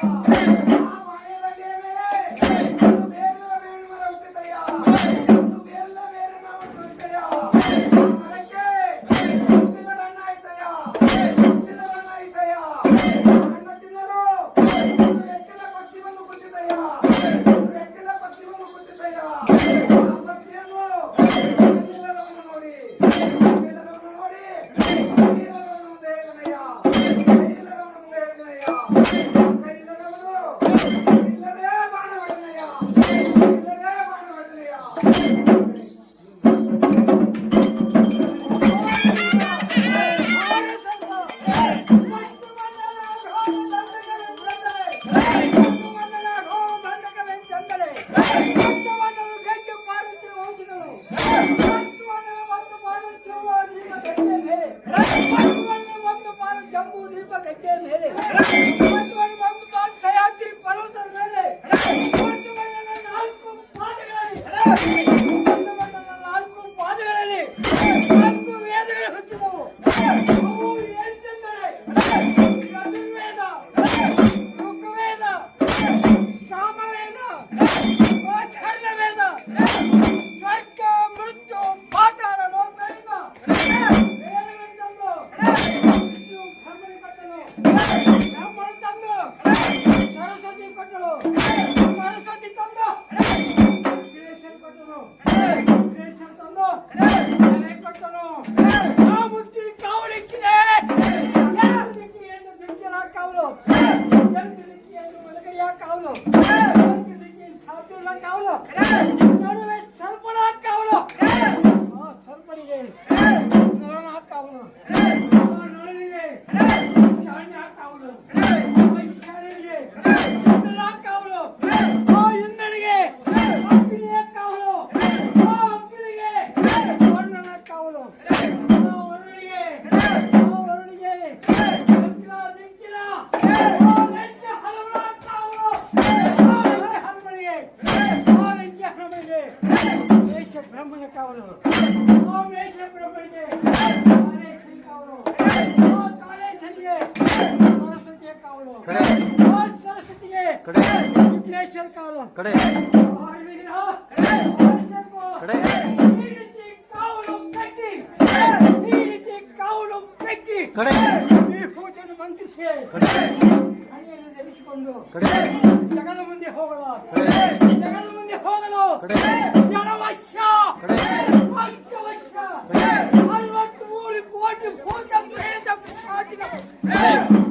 Música ಗಡ್ಡೆಯ ಮೇಲೆ ಒಂದು ಪಾದ ಸಹ್ಯಾದ್ರಿ ಪರ್ವತದ ಮೇಲೆ ಬಸವಣ್ಣನ ನಾಲ್ಕು ಪಾದಗಳಲ್ಲಿ ಸರಸ್ವತಿ ಕೊಟ್ಟಳು ಸರಸ್ವತಿ ತಂದು ಕಾವಲು ನಡುವೆ ಸರ್ಪಣ ಬ್ರಹ್ಮನ ಕಾವಲು ಸರಸ್ವತಿಯ ಸರಸ್ವತಿಗೆ ಕಡೆ. ವಿಘ್ನೇಶ್ವರ ಕಾವಲು ಕಡೆ. ಈ ರೀತಿ ಕಾವಲು ಕಟ್ಟಿ. ಈ ರೀತಿ ಕಾವಲು ಕಟ್ಟಿ. ಕಡೆ. ಈ ಪೂಜೆಯನ್ನು ಮಂತ್ರಿಸಿ ಕಡೆ. ಹಣೆಯನ್ನು ಧರಿಸಿಕೊಂಡು ಕಡೆ. ಜಗದ ಮುಂದೆ ಹೋಗಲು. ಜಗದ ಮುಂದೆ ಹೋಗಲು. ಕಡೆ. Hey.